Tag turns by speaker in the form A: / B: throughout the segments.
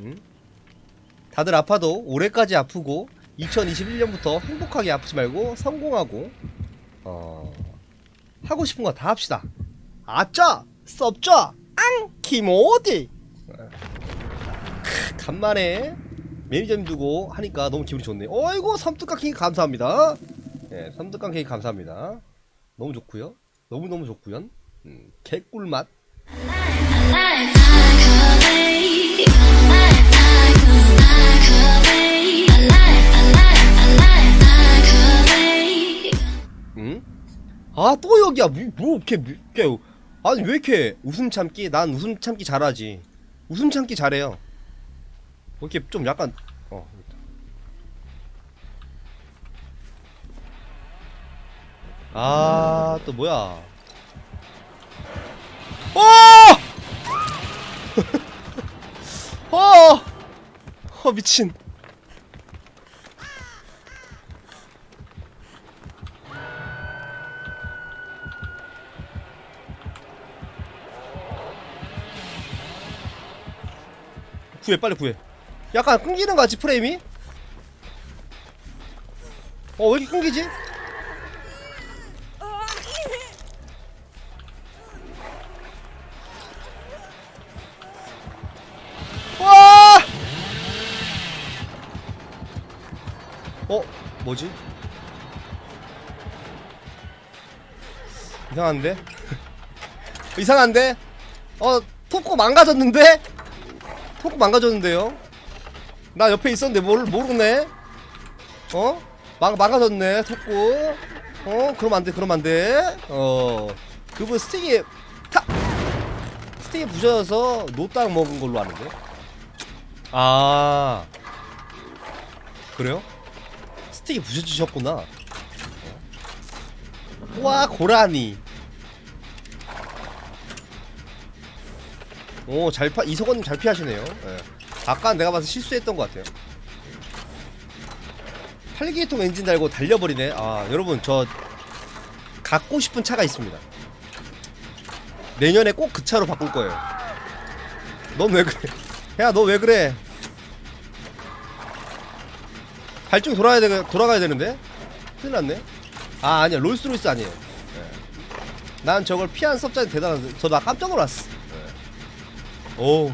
A: 응? 다들 아파도 올해까지 아프고 2021년부터 행복하게 아프지 말고 성공하고 어 하고 싶은 거 다 합시다. 아짜 썹짜 앙 키모디 크, 간만에 매니저님 두고 하니까 너무 기분이 좋네요. 어이구 섬뜩한 케이크 감사합니다. 예, 섬뜩한 케이크 감사합니다. 너무 좋고요. 너무 너무 좋고요. 음, 개꿀 맛. 아 또 여기야 뭐, 뭐 이렇게 뭐, 이렇게 아니 왜 이렇게 웃음 참기 난 웃음 참기 잘하지 웃음 참기 잘해요 뭐 이렇게 좀 약간 어 아, 또 뭐야? 어! 어! 어, 미친. 구해, 빨리 구해. 약간 끊기는 거 같지, 프레임이? 어, 왜 이렇게 끊기지? 와! 어? 뭐지? 이상한데? 이상한데? 어, 토코 망가졌는데? 토코 망가졌는데요? 나 옆에 있었는데 뭘 모르네? 어? 망, 망가졌네, 토코. 어, 그럼 안 돼, 그럼 안 돼. 어, 그분 스틱이 타! 스틱이 부셔져서 노딱 먹은 걸로 아는데? 아 그래요? 스틱이 부셔지셨구나 어? 와 고라니 오 잘 파 이석원님 잘 피하시네요. 예. 아까 내가 봐서 실수했던 것 같아요. 8기통 엔진 달고 달려버리네. 아 여러분 저 갖고 싶은 차가 있습니다. 내년에 꼭 그 차로 바꿀 거예요. 넌 왜 그래? 야 너 왜 그래? 발등 돌아야 되 돌아가야 되는데? 큰일 났네. 아 아니야. 롤스로이스 아니에요. 예. 난 저걸 피한 섭자는 대단한데 저나 깜짝 놀랐어. 예. 오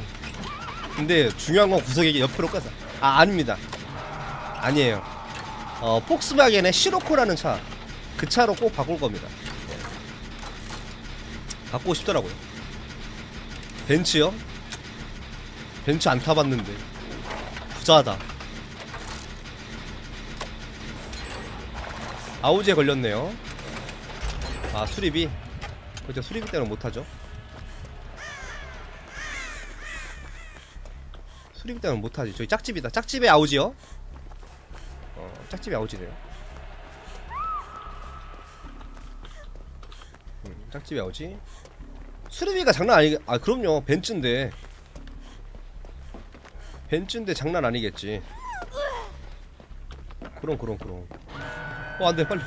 A: 근데 중요한 건 구석에 옆으로 까서. 아 아닙니다. 아니에요. 어 폭스바겐의 시로코라는 차. 그 차로 꼭 바꿀 겁니다. 예. 바꾸고 싶더라고요. 벤츠요? 벤츠 안 타봤는데. 부자다. 아우지에 걸렸네요. 아 수리비? 그때 수리비 때문에 못하죠 수리비 때문에 못하지 저기 짝집이다 짝집에 아우지요 어 짝집에 아우지네요 음, 짝집에 아우지 수리비가 장난 아니 아 그럼요 벤츠인데 벤츠인데 장난 아니겠지. 그럼 그럼 그럼. 어 안돼 빨리.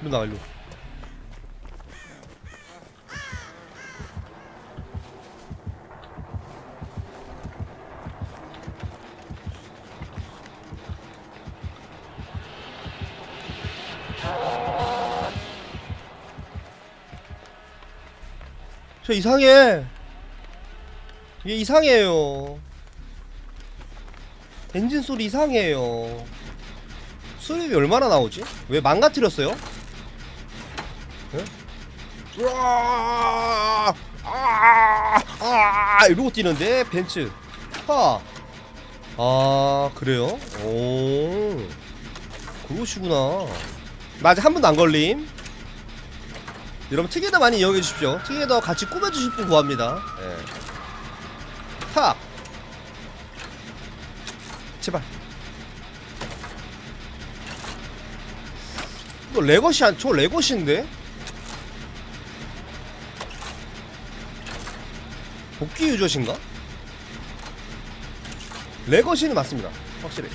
A: 일로 나가 일로. 저 이상해. 이게 이상해요. 엔진 소리 이상해요. 수입이 얼마나 나오지? 왜 망가뜨렸어요? 예? 으아! 아! 아! 이러고 뛰는데 벤츠. 하. 아 그래요? 오. 그러시구나. 나 아직 한 번도 안 걸림. 여러분 특이더 많이 이용해 주십시오. 특이더 같이 꾸며 주실 분 구합니다. 예. 탑. 제발. 이거 레거시 안, 저 레거시인데? 복귀 유저신가? 레거시는 맞습니다. 확실히.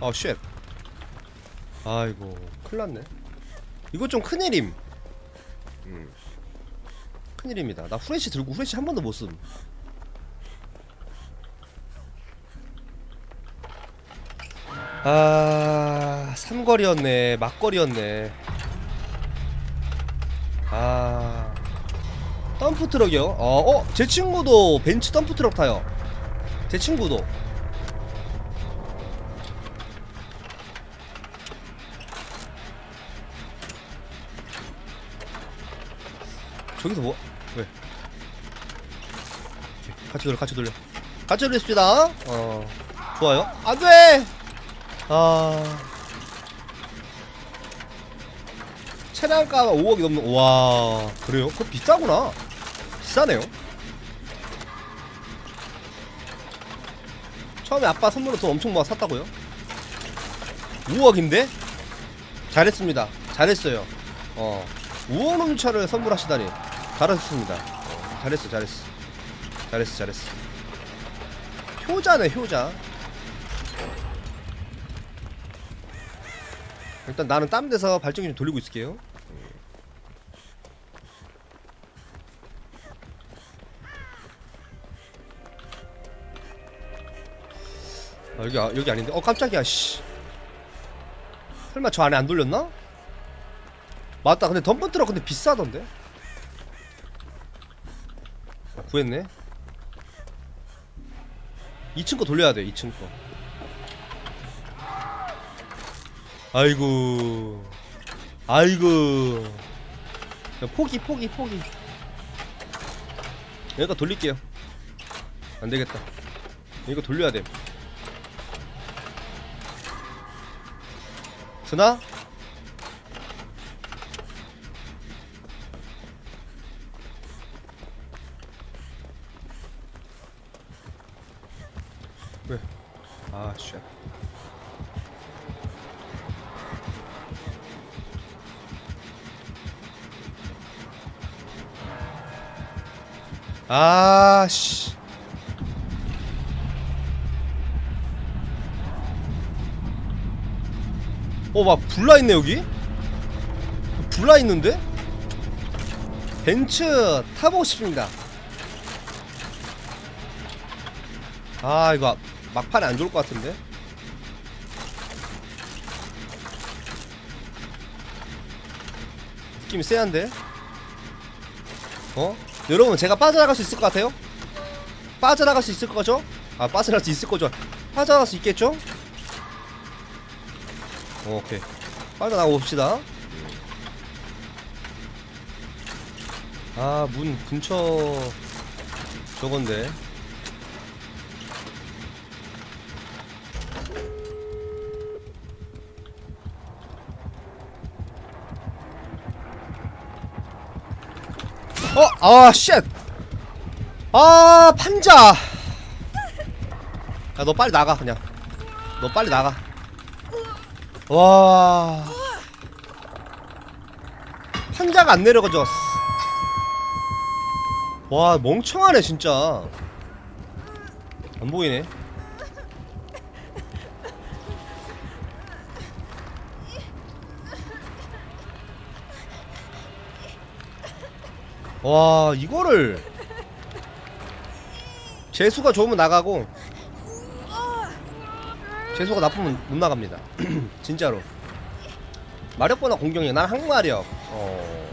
A: 아, 쉣. 아이고, 큰일 났네. 이거 좀 큰일임. 음. 큰일입니다. 나 후레쉬 들고 후레쉬 한 번도 못씀 아 삼거리였네. 막거리였네. 아. 덤프트럭이요? 어, 어? 제 친구도 벤츠 덤프트럭 타요. 제 친구도 저기서 뭐 왜? 같이 돌려 같이 돌려. 같이 돌렸습니다. 어 좋아요. 안돼! 아. 차량가가 5억이 넘는 와 그래요? 그거 비싸구나. 비싸네요. 처음에 아빠 선물로 돈 엄청 모아 샀다고요? 5억인데? 잘했습니다. 잘했어요. 어 5억 넘는 차를 선물하시다니 잘하셨습니다. 어, 잘했어 잘했어. 잘했어 잘했어. 효자네 효자. 일단 나는 땀 데서 발전기 좀 돌리고 있을게요. 아, 여기 아, 여기 아닌데? 어 깜짝이야 씨. 설마 저 안에 안 돌렸나? 맞다. 근데 덤프트럭 근데 비싸던데? 아, 구했네. 2층 거 돌려야 돼 2층 거. 아이고. 아이고. 야, 포기 포기 포기. 여기가 돌릴게요. 안되겠다. 이거 돌려야 돼. 드나? 왜? 아, 쉣. 아, 씨. 어, 막 불나 있네 여기. 불나 있는데? 벤츠 타보고 싶습니다. 아, 이거 막판에 안 좋을 것 같은데. 느낌이 세한데. 어? 여러분 제가 빠져나갈 수 있을 것 같아요? 빠져나갈 수 있을 거죠? 아 빠져나갈 수 있을 거죠? 빠져나갈 수 있겠죠? 어, 오케이 빠져나가 봅시다 아 문 근처 저건데 어! 아, 쉣! 아, 판자! 야, 너 빨리 나가, 그냥. 너 빨리 나가. 와. 판자가 안 내려가져. 와, 멍청하네, 진짜. 안 보이네. 와, 이거를. 재수가 좋으면 나가고, 재수가 나쁘면 못 나갑니다. 진짜로. 마력보다 공격력, 난 항마력. 어.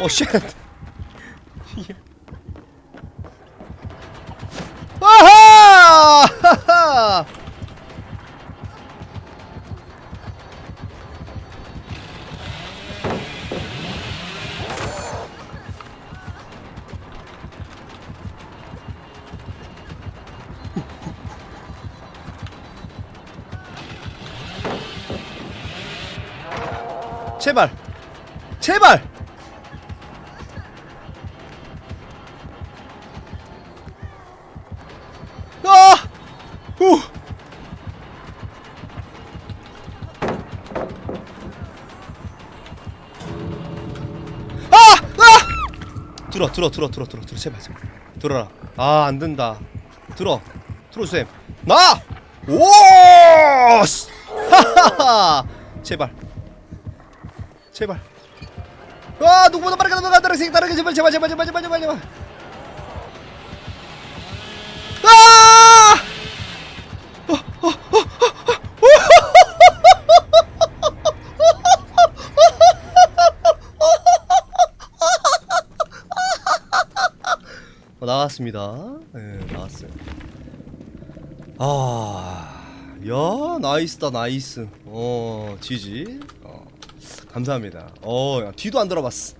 A: 어, 쉣. 제발 제발 아! 후! 아! 아! 들어 들어 들어 들어 들어 들어 제발 제발 들어라 아 안된다 들어 들어주셈 나! 오! 스! 하! 와 제발 제발 와 누구보다 빠르게 넘어가 다르게 다르게 제발 제발 제발 제발 제발 제발 제발 아 어, 나왔습니다. 예, 나왔어요. 아, 야, 나이스다, 나이스. 어, 지지. 감사합니다. 어, 뒤도 안 돌아봤어.